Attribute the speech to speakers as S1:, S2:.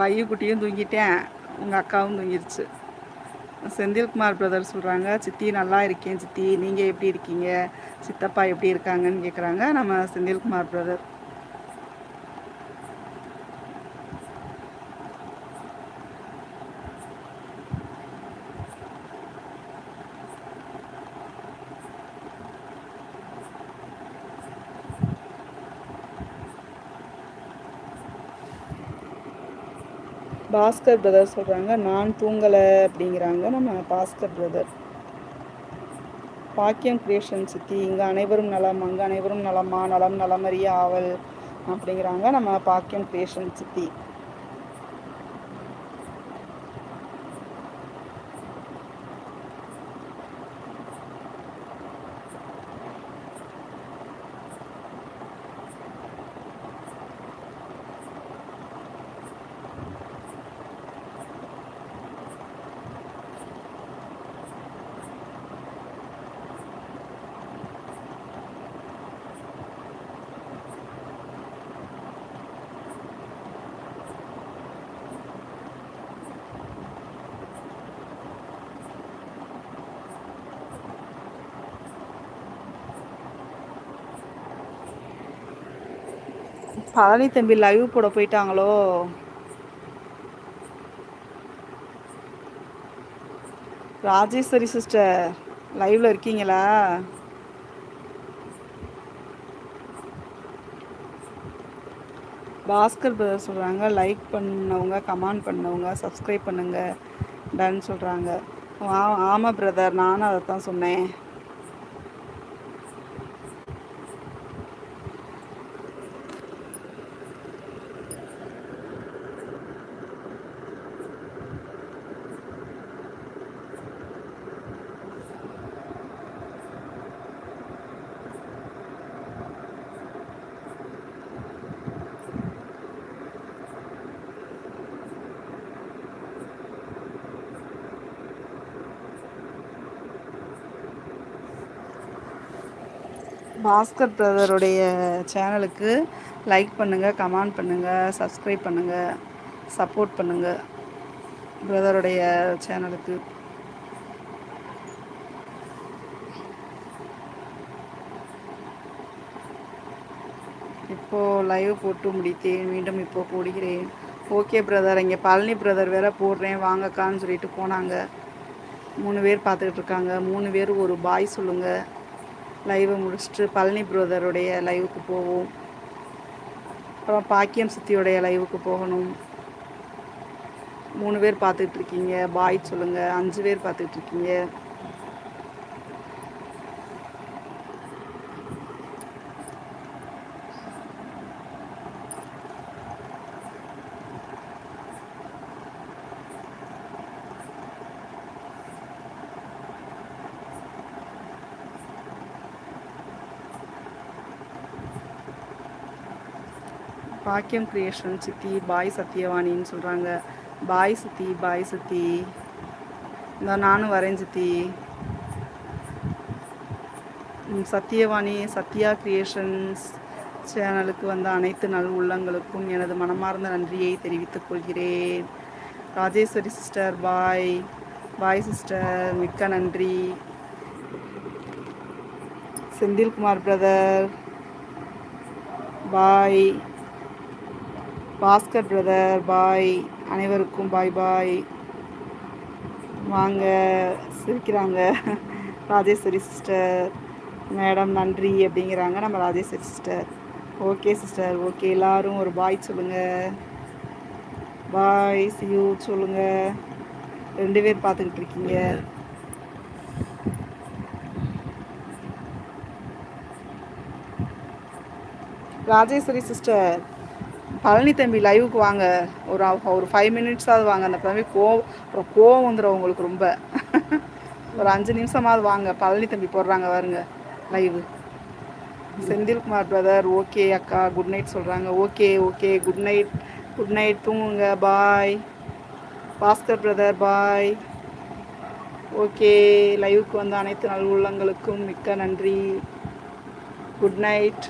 S1: பையு குட்டியும் தூங்கிட்டேன். உங்கள் அக்காவும் தூங்கிருச்சு. செந்தில்குமார் பிரதர் சொல்கிறாங்க சித்தி நல்லா இருக்கேன் சித்தி. நீங்கள் எப்படி இருக்கீங்க? சித்தப்பா எப்படி இருக்காங்கன்னு கேட்குறாங்க நம்ம செந்தில்குமார் பிரதர் பாஸ்கர் பிரதர் சொல்கிறாங்க நான் தூங்கலை அப்படிங்கிறாங்க நம்ம பாஸ்கர் பிரதர். பாக்கியம் கிரியேஷன் சித்தி இங்கே அனைவரும் நலம் அங்கே அனைவரும் நலமா நலம் நலமறிய ஆவல் அப்படிங்கிறாங்க நம்ம பாக்கியம் கிரியேஷன் சித்தி. பழனி தம்பி லைவ் போட போயிட்டாங்களோ? ராஜேஸ்வரி சிஸ்டர் லைவ்ல இருக்கீங்களா? பாஸ்கர் பிரதர் சொல்கிறாங்க லைக் பண்ணவங்க கமெண்ட் பண்ணவங்க சப்ஸ்கிரைப் பண்ணுங்க டன் சொல்கிறாங்க ஆமாம் பிரதர் நானும் அதை தான் சொன்னேன். பாஸ்கர் பிரதருடைய சேனலுக்கு லைக் பண்ணுங்கள் கமெண்ட் பண்ணுங்கள் சப்ஸ்கிரைப் பண்ணுங்கள் சப்போர்ட் பண்ணுங்கள் பிரதருடைய சேனலுக்கு. இப்போது லைவ் போட்டு முடித்தேன் மீண்டும் இப்போது போடுகிறேன். ஓகே பிரதர் இங்கே பழனி பிரதர் வேற போடுறேன். வாங்கக்கான்னு சொல்லிட்டு போனாங்க. மூணு பேர் பார்த்துக்கிட்டு இருக்காங்க. மூணு பேர் ஒரு பாய் சொல்லுங்கள் லைவை முடிச்சுட்டு பழனி புரோதருடைய லைவுக்கு போவோம். அப்புறம் பாக்கியம் சித்தியோடைய லைவுக்கு போகணும். மூணு பேர் பார்த்துட்ருக்கீங்க பாய் சொல்லுங்கள் அஞ்சு பேர் பார்த்துட்ருக்கீங்க பாக்கியம் கிரியேஷன் சித்தி பாய் சத்யவாணின்னு சொல்கிறாங்க பாய் சித்தி பாய் சித்தி. இந்த நானும் வரேன் சித்தி. சத்யவாணி சத்யா கிரியேஷன்ஸ் சேனலுக்கு வந்த அனைத்து நல் உள்ளங்களுக்கும் எனது மனமார்ந்த நன்றியை தெரிவித்துக் கொள்கிறேன். Rajeshwari sister bye. Bye sister மிக்க நன்றி. Senthilkumar brother bye. Bhaskar brother bye. அனைவருக்கும் பாய் பாய். வாங்க. சிரிக்கிறாங்க. ராஜேஸ்வரி சிஸ்டர். மேடம் நன்றி அப்படிங்கிறாங்க. நம்ம Rajeshwari sister. Okay sister okay. எல்லோரும் ஒரு பாய் சொல்லுங்கள் பாய் சியூ சொல்லுங்கள் ரெண்டு பேர் பார்த்துக்கிட்டு இருக்கீங்க. ராஜேஸ்வரி சிஸ்டர் பழனி தம்பி லைவுக்கு வாங்க. ஒரு ஒரு ஃபைவ் மினிட்ஸாவது வாங்க. அந்த தம்பி கோவம் அப்புறம் கோவம் வந்துடும் உங்களுக்கு ரொம்ப. ஒரு அஞ்சு நிமிஷமாவது வாங்க. பழனி தம்பி போடுறாங்க வருங்க லைவு செந்தில்குமார் பிரதர் ஓகே அக்கா குட் நைட் சொல்கிறாங்க okay okay good night good night தூங்குங்க bye Bhaskar brother bye okay லைவுக்கு வந்த அனைத்து நல் உள்ளங்களுக்கும் மிக்க நன்றி. Good night